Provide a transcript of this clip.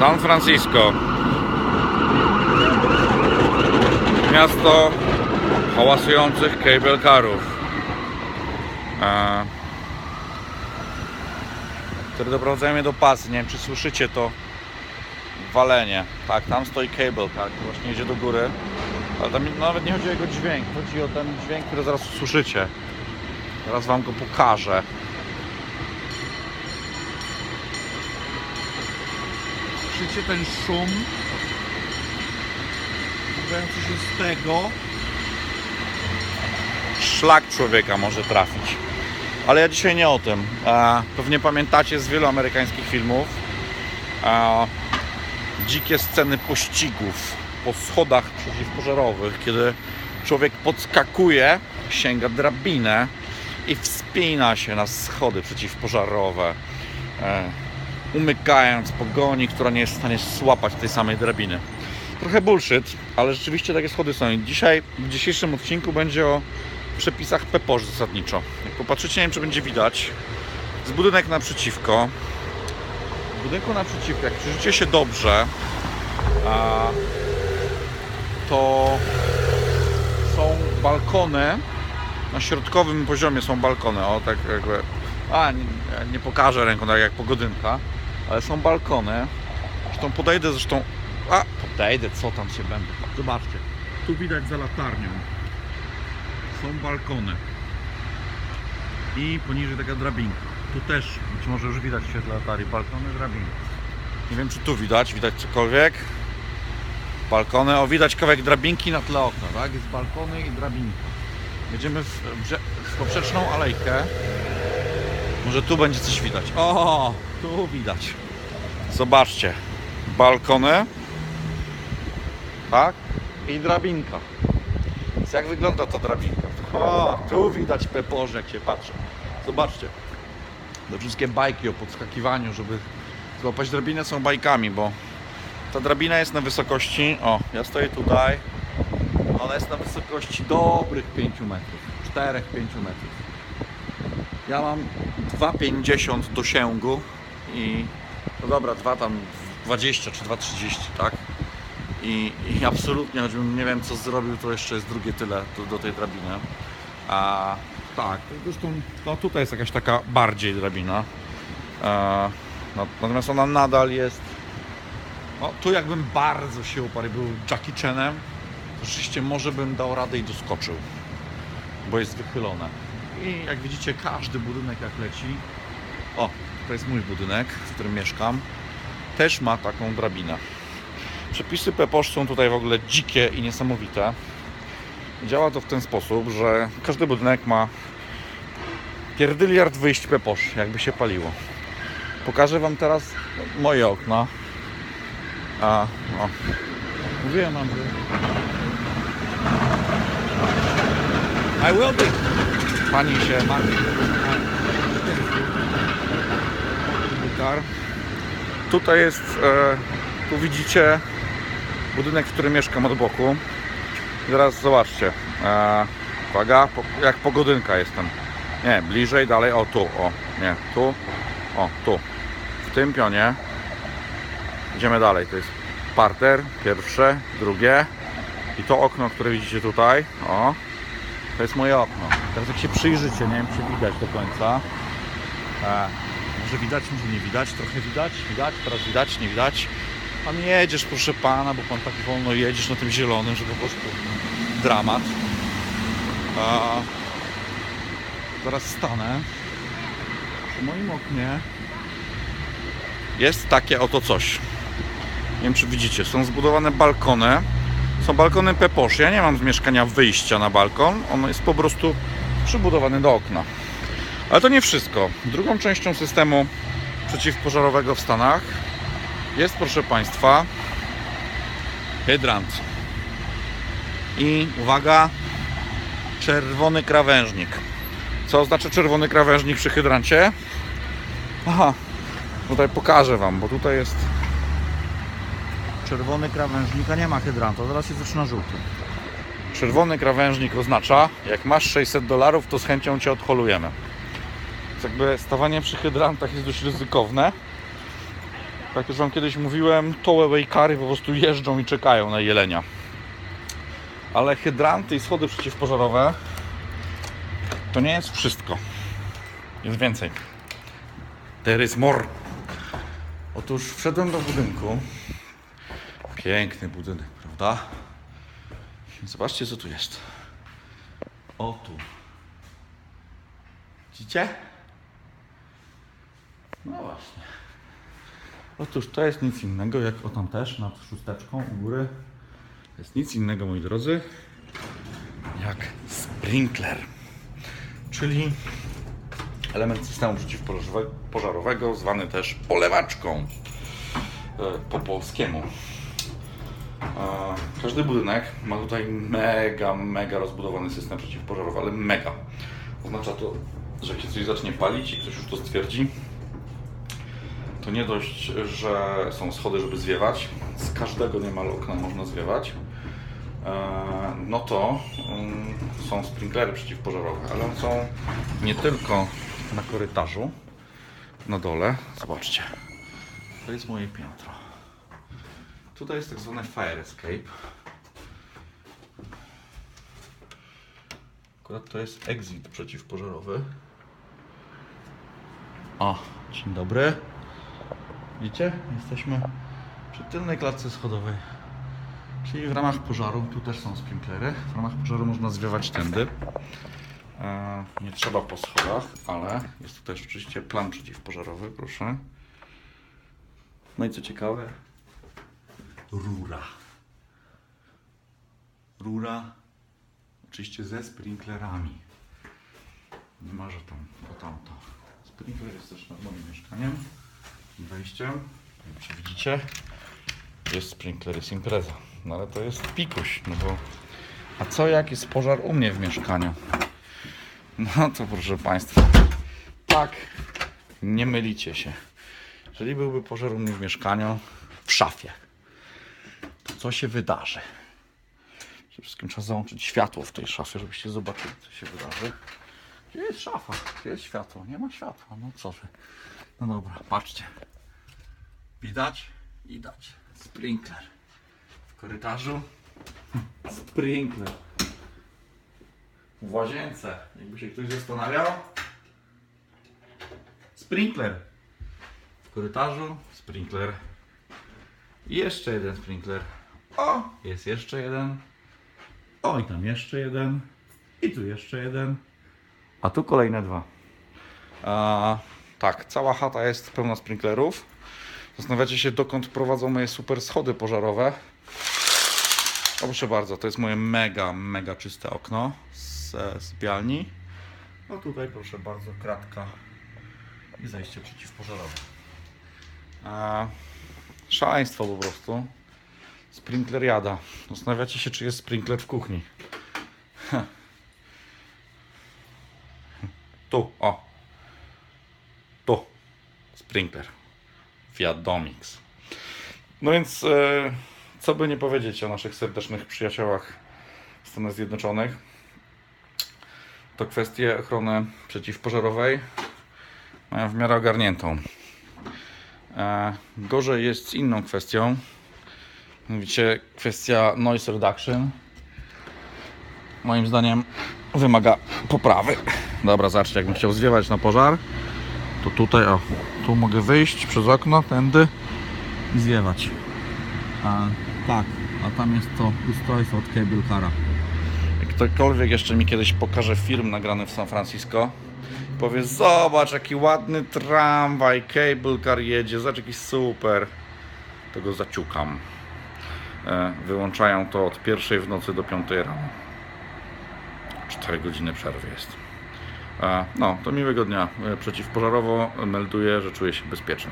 San Francisco. Miasto hałasujących cable carów. Które doprowadzają mnie do pasy. Nie wiem, czy słyszycie to walenie. Tak, tam stoi cable car, który właśnie idzie do góry. Ale tam nawet nie chodzi o jego dźwięk, chodzi o ten dźwięk, który zaraz usłyszycie. Teraz wam go pokażę. Słyszycie ten szum? Wydający się z tego. Szlak człowieka może trafić. Ale ja dzisiaj nie o tym. E, pewnie pamiętacie z wielu amerykańskich filmów e, dzikie sceny pościgów po schodach przeciwpożarowych, kiedy człowiek podskakuje, sięga drabinę i wspina się na schody przeciwpożarowe, e, umykając pogoni, która nie jest w stanie złapać tej samej drabiny. Trochę bullshit, ale rzeczywiście takie schody są. Dzisiaj, w dzisiejszym odcinku będzie o przepisach PEPOSZ zasadniczo. Jak popatrzycie, nie wiem czy będzie widać, z budynek naprzeciwko, w budynku naprzeciwko, jak przyjrzycie się dobrze, to są balkony, na środkowym poziomie są balkony, o tak jakby, a nie, nie pokażę ręką tak jak pogodynka, ale są balkony, zresztą podejdę zresztą, a podejdę, co tam się będę, zobaczcie, tu widać za latarnią, są balkony i poniżej taka drabinka, tu też być może już widać w świetle latarni, balkony, drabinki. Nie wiem czy tu widać, widać cokolwiek. Balkony, o widać kawałek drabinki na tle okna, tak? Jest balkony i drabinka. Jedziemy w, w poprzeczną alejkę. Może tu będzie coś widać. O, tu widać. Zobaczcie. Balkony. Tak? I drabinka. Więc jak wygląda ta drabinka? O, tu widać peporze, jak się patrzy. Zobaczcie. Te wszystkie bajki o podskakiwaniu, żeby złapać drabinę są bajkami, bo ta drabina jest na wysokości, o, ja stoję tutaj, ona jest na wysokości dobrych 5 metrów, 4-5 metrów. Ja mam 2,50 dosięgu i, no dobra, 2 tam 20 czy 2,30, tak? I, I absolutnie, choćbym nie wiem co zrobił, to jeszcze jest drugie tyle do, do tej drabiny. A tak, zresztą no tutaj jest jakaś taka bardziej drabina. E, no, natomiast ona nadal jest. No, tu jakbym bardzo się uparł był Jackie Chanem, to rzeczywiście może bym dał radę i doskoczył, bo jest wychylone. I jak widzicie, każdy budynek jak leci. O, to jest mój budynek, w którym mieszkam. Też ma taką drabinę. Przepisy PEPOSZ są tutaj w ogóle dzikie i niesamowite. Działa to w ten sposób, że każdy budynek ma pierdyliard wyjść PEPOSZ, jakby się paliło. Pokażę Wam teraz moje okna. A, o. Mówiłem Wam, że... I will be. Pani się martwi. Tutaj jest, e, tu widzicie budynek, w którym mieszkam od boku. Zaraz zobaczcie. E, uwaga, jak pogodynka jestem. Nie, bliżej, dalej, o tu, o, nie, tu, o, tu. W tym pionie. Idziemy dalej, to jest parter, pierwsze, drugie. I to okno, które widzicie tutaj, o, to jest moje okno. Teraz jak się przyjrzycie, nie wiem czy widać do końca. E, może widać, może nie widać, trochę widać, widać, teraz widać, nie widać. Pan jedziesz, proszę pana, bo pan tak wolno jedziesz na tym zielonym, że po prostu dramat. A, zaraz stanę. Przy moim oknie jest takie oto coś. Nie wiem, czy widzicie. Są zbudowane balkony. Są balkony Peposz. Ja nie mam z mieszkania wyjścia na balkon. On jest po prostu przybudowany do okna. Ale to nie wszystko. Drugą częścią systemu przeciwpożarowego w Stanach jest, proszę Państwa, hydrant. I uwaga, czerwony krawężnik. Co oznacza czerwony krawężnik przy hydrancie? Aha, tutaj pokażę Wam, bo tutaj jest czerwony krawężnik, a nie ma hydranta, zaraz się zaczyna żółty. Czerwony krawężnik oznacza, jak masz 600 dolarów, to z chęcią Cię odholujemy. Jakby stawanie przy hydrantach jest dość ryzykowne. Jak już Wam kiedyś mówiłem, tołe kary po prostu jeżdżą i czekają na jelenia. Ale hydranty i schody przeciwpożarowe to nie jest wszystko. Jest więcej. There is more. Otóż wszedłem do budynku. Piękny budynek, prawda? Zobaczcie, co tu jest. O tu. Widzicie? No właśnie. Otóż to jest nic innego, jak o tam też, nad szósteczką u góry. To jest nic innego, moi drodzy, jak sprinkler. Czyli element systemu przeciwpożarowego, zwany też polewaczką e, po polskiemu. E, Każdy budynek ma tutaj mega, mega rozbudowany system przeciwpożarowy, ale mega. Oznacza to, że jak się coś zacznie palić i ktoś już to stwierdzi, to nie dość, że są schody, żeby zwiewać, z każdego niemal okna można zwiewać, e, no to mm, są sprinklery przeciwpożarowe, ale one są nie tylko na korytarzu, na dole, zobaczcie, to jest moje piętro. Tutaj jest tak zwany fire escape. Akurat to jest exit przeciwpożarowy. O, dzień dobry. Widzicie? Jesteśmy przy tylnej klatce schodowej. Czyli w ramach pożaru, tu też są sprinklery. W ramach pożaru można zwiewać tędy. E, nie trzeba po schodach, ale jest tu też oczywiście plan przeciwpożarowy, proszę. No i co ciekawe, rura. Rura, oczywiście ze sprinklerami. Nie ma, że tam, bo tamto. Sprinkler jest też nad moim mieszkaniem. Wejściem, czy widzicie, jest sprinkler, jest impreza. No ale to jest pikuś, no bo... A co jak jest pożar u mnie w mieszkaniu? No to proszę Państwa, tak, nie mylicie się. Jeżeli byłby pożar u mnie w mieszkaniu, w szafie, to co się wydarzy? Przede wszystkim trzeba załączyć światło w tej szafie, żebyście zobaczyli, co się wydarzy. Gdzie jest szafa? Gdzie jest światło? Nie ma światła, no co wy. No dobra, patrzcie. Widać? Widać. Sprinkler. W korytarzu. Sprinkler. W łazience. Jakby się ktoś zastanawiał. Sprinkler. W korytarzu. Sprinkler. I jeszcze jeden sprinkler. O! Jest jeszcze jeden. O, i tam jeszcze jeden. I tu jeszcze jeden. A tu kolejne dwa. A, tak, cała chata jest pełna sprinklerów. Zastanawiacie się, dokąd prowadzą moje super schody pożarowe. O, proszę bardzo, to jest moje mega, mega czyste okno z sypialni. No tutaj, proszę bardzo, kratka i zejście przeciwpożarowe. A, szaleństwo po prostu. Sprinkler jada. Zastanawiacie się, czy jest sprinkler w kuchni. Tu, o. Tu. Sprinkler. Fiat Domix. No więc, e, co by nie powiedzieć o naszych serdecznych przyjaciołach w Stanach Zjednoczonych, to kwestię ochrony przeciwpożarowej mają w miarę ogarniętą. E, gorzej jest z inną kwestią. Mówicie, kwestia noise reduction. Moim zdaniem wymaga poprawy. Dobra, zobaczcie, jakbym chciał zwiewać na pożar, to tutaj, o, tu mogę wyjść przez okno, tędy i zwiewać. A, tak, a tam jest to ustrojstwo od Cable Cara. Jak ktokolwiek jeszcze mi kiedyś pokaże film nagrany w San Francisco, powie, zobacz, jaki ładny tramwaj, Cable Car jedzie, zobacz, jaki super, to go zaciukam. E, wyłączają to od pierwszej w nocy do piątej rano. 4 godziny przerwy jest. No, to miłego dnia. E, Przeciwpożarowo melduję, że czuję się bezpiecznie.